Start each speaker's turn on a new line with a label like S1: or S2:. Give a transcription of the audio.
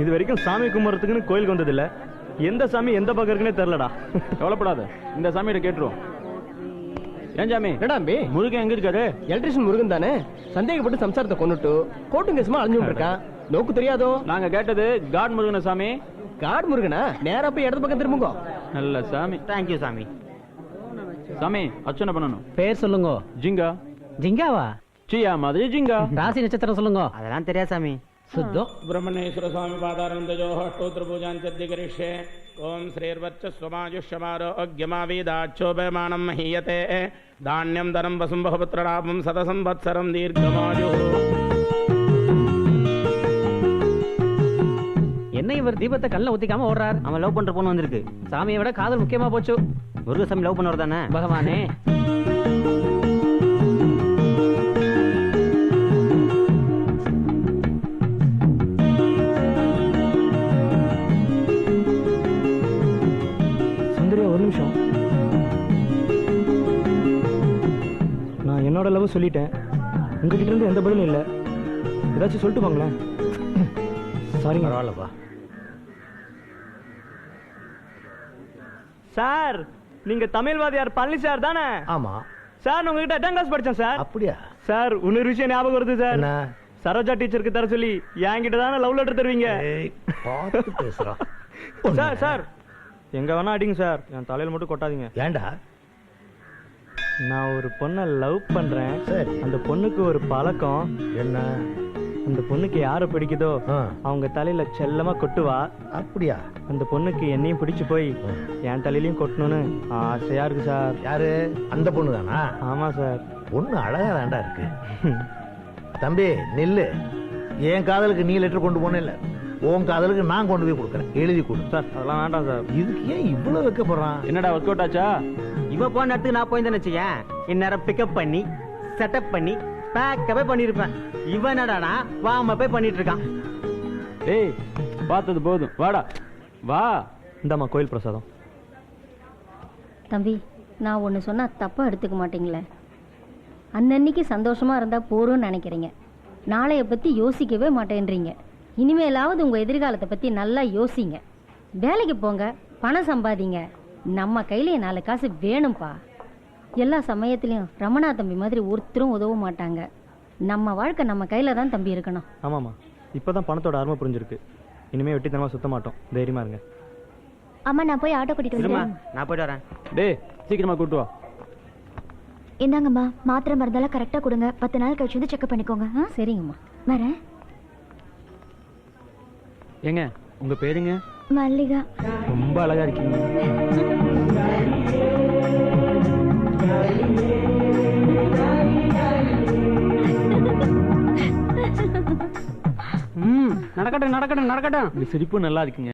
S1: இது வரைக்கும் சாமி கும்பிட்றதுக்குன்னு கோயிலுக்கு வந்ததில்ல. எந்த சாமி எந்த பக்கம் இருக்குன்னே தெரிலடா.
S2: கவலைப்படாத. இந்த சாமியிட்ட கேட்டுருவோம். ஏன் சாமி?
S3: என்னடா அம்பி?
S2: முருகன் எங்க இருக்காரு?
S3: எலக்ட்ரிஷியன் முருகன் தானே? சந்தேகப்பட்டு சம்சாரத்தை கொண்டுட்டு கோர்ட்டு கேசுமா அழிஞ்சு இருக்கான் நோக்கு தெரியாதோ?
S2: நாங்க கேட்டது காட் முருகன சாமி?
S3: காட் முருகனா? நேரா போய் இடது பக்கம் திரும்புங்க.
S2: நல்ல சாமி.
S4: தேங்க்யூ சாமி.
S2: சாமி அர்ச்சனை பண்ணணும்.
S5: பேர் சொல்லுங்க.
S2: ஜிங்கா.
S5: ஜிங்காவா?
S2: சியா மாதிரி ஜிங்கா.
S5: ராசி நட்சத்திரம் சொல்லுங்க.
S4: அதெல்லாம் தெரியாது சாமி.
S5: ಸಿದ್ದು
S6: ಬ್ರಹ್ಮಣೇಶ್ವರ ಸ್ವಾಮಿ ಪಾದಾನಂದಜೋ ಅಷ್ಟೋತ್ರ ಪೂಜಾಂತ್ಯದ್ದಿ ಕರಿಷ್ಯೆ ಓಂ ಶ್ರೀರ್ವರ್ಚಸ್ವಮಾಯುಷ್ಯಮಾರೋಗ್ಯಮಾವೇದಾಕ್ಷೋಪಯಮಾನಂ ಮಹೀಯತೆ ಧಾನ್ಯಂ ಧನಂ ವಸುಂ ಬಹುಪುತ್ರಲಾಭಂ ಸತಸಂವತ್ಸರಂ ದೀರ್ಘಮಾಯು
S5: என்ன இவர் தீபத்தை கல்ல ஊத்திக்காம ஓடுறார்
S4: அவன் லவ் பண்ற பொண்ணு வந்திருக்கு
S5: சாமியை விட காதல் முக்கியமா போச்சு
S4: முருகசாமி லவ் பண்ணுவார் தானே
S5: பகவானே
S1: என்னோட லவ் சொல்லிட்டேன். உங்ககிட்ட இருந்து எந்த பதிலும் இல்லை. ஏதாச்சும் சொல்லிட்டு போங்களேன். சாரிங்க பரவாயில்லப்பா. சார் நீங்க தமிழ்வாதியார் பழனி சார் தானே?
S7: ஆமா.
S1: சார் நான் உங்ககிட்ட எட்டாம் கிளாஸ் படிச்சேன் சார்?
S7: அப்படியா?
S1: சார் இன்னொரு விஷயம் ஞாபகம் வருது சார்.
S7: என்ன?
S1: சரோஜா டீச்சருக்கு தர சொல்லி என்கிட்ட தானே லவ் லெட்டர் தருவீங்க?
S7: ஏய், பார்த்து பேசுறான்
S1: சார் சார். எங்க வேணா அடிங்க சார். என் தலையில மட்டும் கொட்டாதீங்க.
S7: ஏன்டா
S1: நான் ஒரு பொண்ணை லவ் பண்றேன்.
S7: சரி.
S1: அந்த பொண்ணுக்கு ஒரு பழக்கம்.
S7: என்ன?
S1: அந்த பொண்ணுக்கு யாரை பிடிக்குதோ அவங்க தலையில செல்லமா கொட்டுவா.
S7: அப்படியா?
S1: அந்த பொண்ணுக்கு என்னையும் பிடிச்சு போய் என் தலையிலயும் கொட்டணும்னு ஆசையா இருக்கு சார்.
S7: யாரு? அந்த பொண்ணு தானா
S1: ஆமா சார்.
S7: பொண்ணு அழகா தான்டா இருக்கு. தம்பி நில்லு. என் காதலுக்கு நீ லெட்டர் கொண்டு போன இல்ல. உன் காதலுக்கு நான் கொண்டு போய் கொடுக்குறேன். எழுதி கொடு.
S1: சார் அதெல்லாம் வேண்டாம் சார்.
S7: இதுக்கு ஏன் இவ்வளவு வைக்கப்படுறான்
S2: என்னடா ஒர்க் அவுட் ஆச்சா?
S4: இவ போன இடத்துக்கு நான் போயிருந்தேன்னு வச்சுக்கேன். இந்நேரம் பிக்கப் பண்ணி செட்டப் பண்ணி பேக்கவே பண்ணியிருப்பேன். இவன் என்னடானா வாம போய் பண்ணிட்டு இருக்கான்
S2: டேய் பார்த்தது போதும். வாடா. வா.
S1: இந்தாம்மா கோயில் பிரசாதம்.
S8: தம்பி நான் ஒன்று சொன்னால் தப்பாக எடுத்துக்க மாட்டீங்களே. அன்னன்னைக்கு சந்தோஷமாக இருந்தால் போறோம்னு நினைக்கிறீங்க. நாளைய பற்றி யோசிக்கவே மாட்டேன்றீங்க. இனிமேலாவது உங்கள் எதிர்காலத்தை பற்றி நல்லா யோசிங்க. வேலைக்கு போங்க பணம் சம்பாதிங்க. நம்ம கையிலே நாலு காசு வேணும்ப்பா எல்லா சமயத்துலேயும் ரமணா தம்பி மாதிரி ஒருத்தரும் உதவ மாட்டாங்க. நம்ம வாழ்க்கை நம்ம கையில் தான் தம்பி இருக்கணும்.
S1: ஆமாம்மா. இப்பதான் பணத்தோட அருமை புரிஞ்சிருக்கு. இனிமே வெட்டித்தனமா சுத்த மாட்டோம். தைரியமா இருங்க.
S9: அம்மா நான் போய் ஆட்டோ கூட்டிட்டு வந்துடுறேன்.
S4: நான் போயிட்டு வரேன்.
S2: டேய் சீக்கிரமா கூட்டு வா.
S9: இந்தாங்கம்மா மாத்திரை மருந்தெல்லாம் கரெக்டாக கொடுங்க. பத்து நாள் கழிச்சு வந்து செக்அப் பண்ணிக்கோங்க?
S8: சரிங்கம்மா.
S9: வரேன்.
S2: ஏங்க உங்க பேருங்க?
S9: மல்லிகா.
S1: ரொம்ப அழகா இருக்கீங்க.
S5: நடக்கட்டும் நடக்கட்டும் நடக்கட்டும்.
S1: இந்த சிரிப்பு நல்லா இருக்குங்க.